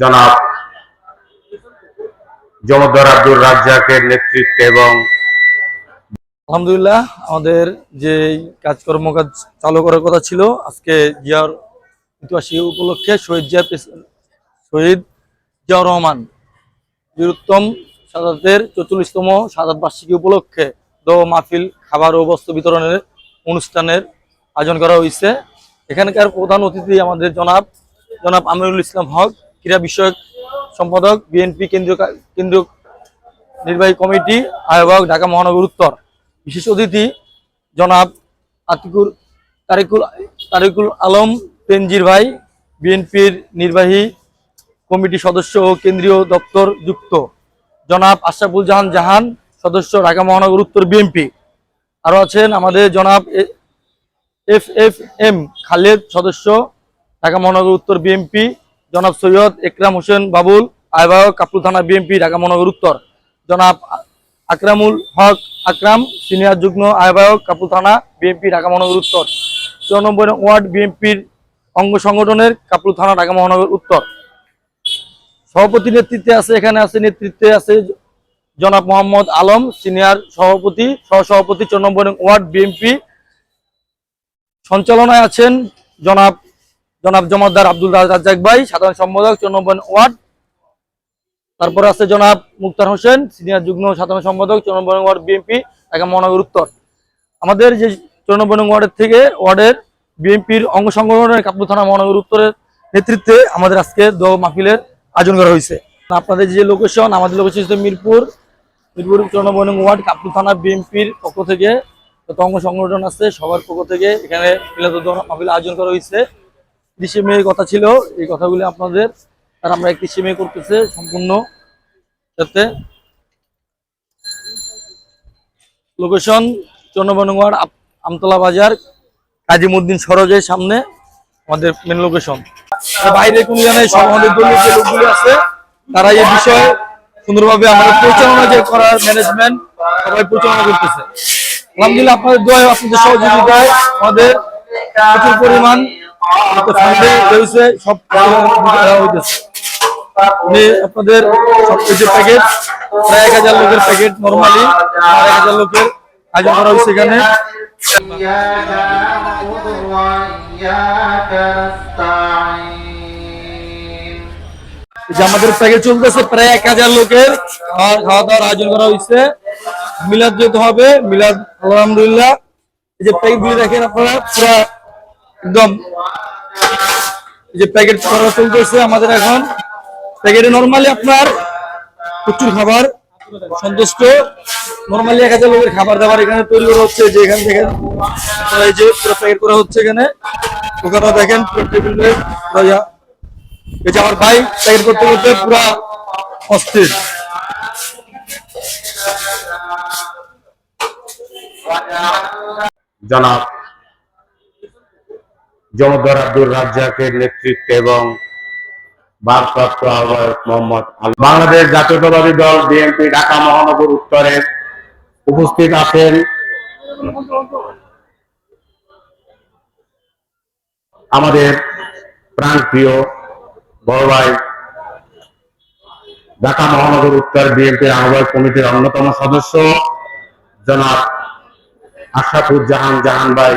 জনাব জমদ্দার আব্দুর রাজ্জাকের নেতৃত্বে এবং আলহামদুলিল্লাহ, আমাদের যে কাজকর্ম কাজ চালু করার কথা ছিল, আজকে জিয়ার ইতিহাসী উপলক্ষে শহীদ জিয়া শহীদ জিয়াউর রহমান, বীরুত্তম সাদাতের চৌচল্লিশতম সাদাত বার্ষিকী উপলক্ষে দ মাহফিল, খাবার ও বস্ত্র বিতরণের অনুষ্ঠানের আয়োজন করা হয়েছে। এখানকার প্রধান অতিথি আমাদের জনাব জনাব আমিরুল ইসলাম হক। ক্রীড়া বিষয়ক সম্পাদক, বিএনপি কেন্দ্রীয় কেন্দ্রীয় নির্বাহী কমিটি, আহ্বায়ক ঢাকা মহানগর উত্তর। বিশেষ অতিথি জনাব আতিকুর তারিকুল তারিকুল আলম তেনজির ভাই, বিএনপির নির্বাহী কমিটি সদস্য ও কেন্দ্রীয় দপ্তর যুক্ত। জনাব আশরাফুল জাহান জাহান, সদস্য ঢাকা মহানগর উত্তর বিএনপি। আরও আছেন আমাদের জনাব এফ এফ এম খালেদ, সদস্য ঢাকা মহানগর উত্তর বিএনপি। জনাব সৈয়দ একরাম হোসেন বাবুল, আহ্বায়ক কাপুর থানা বিএমপি ঢাকা মহানগর উত্তর। জনাব আকরামুল হক আকরাম, সিনিয়র যুগ্ম আহ্বায়ক কাপুর থানা বিএমপি ঢাকা মহানগর উত্তর। চুরানব্বই ওয়ার্ড বিএনপির অঙ্গ সংগঠনের কাপুর থানা, ঢাকা মহানগর উত্তর। সভাপতি নেতৃত্বে আছে, এখানে আছে, নেতৃত্বে আছে জনাব মোহাম্মদ আলম, সিনিয়র সভাপতি, সহসভাপতি। চুরানব্বই ওয়ার্ড বিএনপি সঞ্চালনায় আছেন জনাব জনাব জমাদ্দার আব্দুল রাজ্জাক ভাই, সাধারণ সম্পাদক, চুরানব্বই ওয়ার্ড। তারপর আছে জনাব মুক্তার হোসেন, সিনিয়র যুগ্ম সাধারণ সম্পাদক, চুরানব্বই ওয়ার্ড বিএনপি, ঢাকা মহানগর উত্তর। আমাদের যে চুরানব্বই ওয়ার্ডের থেকে ওয়ার্ডের বিএনপির অঙ্গ সংগঠনের কাপুর থানা মহানগর উত্তরের নেতৃত্বে আমাদের আজকে দো মাহফিলের আয়োজন করা হয়েছে। আপনাদের যে লোকেশন, আমাদের লোকেশন হচ্ছে মিরপুর মিরপুর চুরানব্বই ওয়ার্ড কাপুর থানা বিএনপির পক্ষ থেকে। যত অঙ্গ সংগঠন আছে, সবার পক্ষ থেকে এখানে মাহফিল আয়োজন করা হয়েছে। কৃষি মেয়ের কথা ছিল, এই কথাগুলি আপনাদের, আর আমরা কৃষি মেয়ে করতেছে সম্পূর্ণ যাতে লোকেশন চন্দ্রবনগর আমতলা বাজার, কাজিমুদ্দিন সরোজের সামনে আমাদের মেন লোকেশন বাইরে কোন সব আমাদের যে লোকগুলি আছে, তারা এই বিষয়ে সুন্দরভাবে আমাদের পরিচালনা যে করার ম্যানেজমেন্ট সবাই পরিচালনা করতেছে। আলহামদুলিল্লাহ আপনাদের দোয়া আপনাদের সহযোগিতায় আমাদের প্রচুর পরিমাণ মানে আপনাদের প্যাকেট প্রায় এক হাজার লোকের প্যাকেট নর্মালি এক হাজার লোকের আয়োজন করা হয়েছে এখানে। যে আমাদের প্যাকেজ চলতেছে প্রায় এক হাজার লোকের খাওয়া খাওয়া দাওয়ার আয়োজন করা হয়েছে মিলাদ যেতে হবে মিলাদ আলহামদুলিল্লাহ। এই যে প্যাকেট গুলি দেখেন আপনারা পুরা একদম। যে প্যাকেট করা চলতেছে আমাদের এখন। প্যাকেটে নর্মালি আপনার প্রচুর খাবার সন্তুষ্ট। নর্মালি এক হাজার লোকের খাবার দাবার এখানে তৈরি করা হচ্ছে, যে এখান থেকে এই যে প্যাকেট করা হচ্ছে এখানে। ওখানে দেখেন এই যে আমার ভাই প্যাকেট করতে করতে পুরা অস্থির। জনাব জমদ্দার আব্দুর রাজ্জাকের নেতৃত্বে এবং ভারপ্রাপ্ত আহ্বায়ক মোহাম্মদ বাংলাদেশ জাতীয়তাবাদী দল, বিএনপি, ঢাকা মহানগর উত্তরের উপস্থিত আছেন আমাদের প্রাণপ্রিয় বড় ভাই ঢাকা মহানগর উত্তর বিএনপির আহ্বায়ক কমিটির অন্যতম সদস্য জনাব আশরাফুজ্জাহান জাহান ভাই।